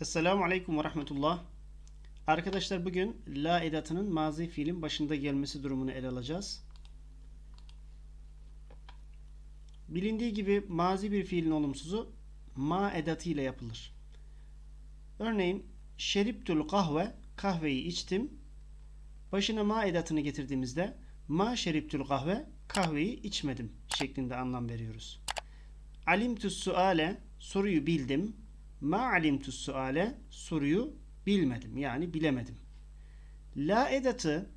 Esselamu Aleyküm ve Rahmetullah. Arkadaşlar bugün la edatının mazi fiilin başında gelmesi durumunu ele alacağız. Bilindiği gibi mazi bir fiilin olumsuzu ma edatı ile yapılır. Örneğin şeriptül kahve kahveyi içtim. Başına ma edatını getirdiğimizde ma şeriptül kahve kahveyi içmedim şeklinde anlam veriyoruz. Alimtü suale soruyu bildim. Ma alimtu suale soruyu bilmedim yani bilemedim. La edatı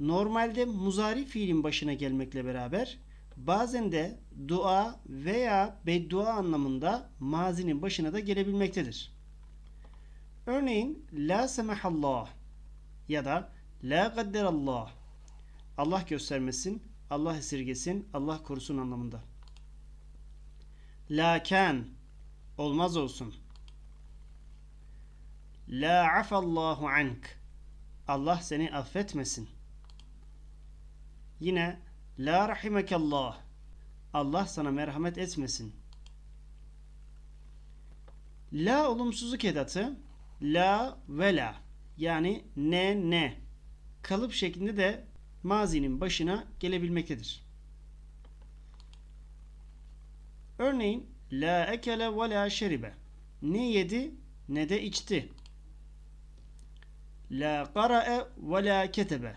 normalde muzari fiilin başına gelmekle beraber bazen de dua veya beddua anlamında mazinin başına da gelebilmektedir. Örneğin la semahallah ya da la kadderallah Allah göstermesin, Allah esirgesin, Allah korusun anlamında. Laken olmaz olsun. La afallahu ank. Allah seni affetmesin. Yine la rahimekallah. Allah sana merhamet etmesin. La olumsuzluk edatı la ve la yani ne ne kalıp şeklinde de mazinin başına gelebilmektedir. Örneğin la ekele ve la şeribe. Ne yedi ne de içti. La qara'e ve la ketebe.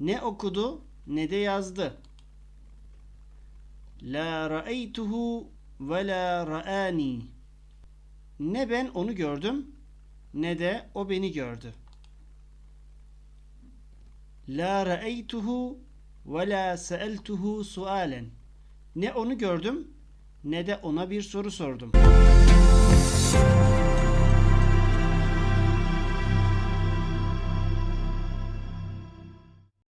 Ne okudu ne de yazdı. La ra'eytuhu ve la ra'ani. Ne ben onu gördüm ne de o beni gördü. La ra'eytuhu ve la seeltuhu sualen. Ne onu gördüm ne de ona bir soru sordum.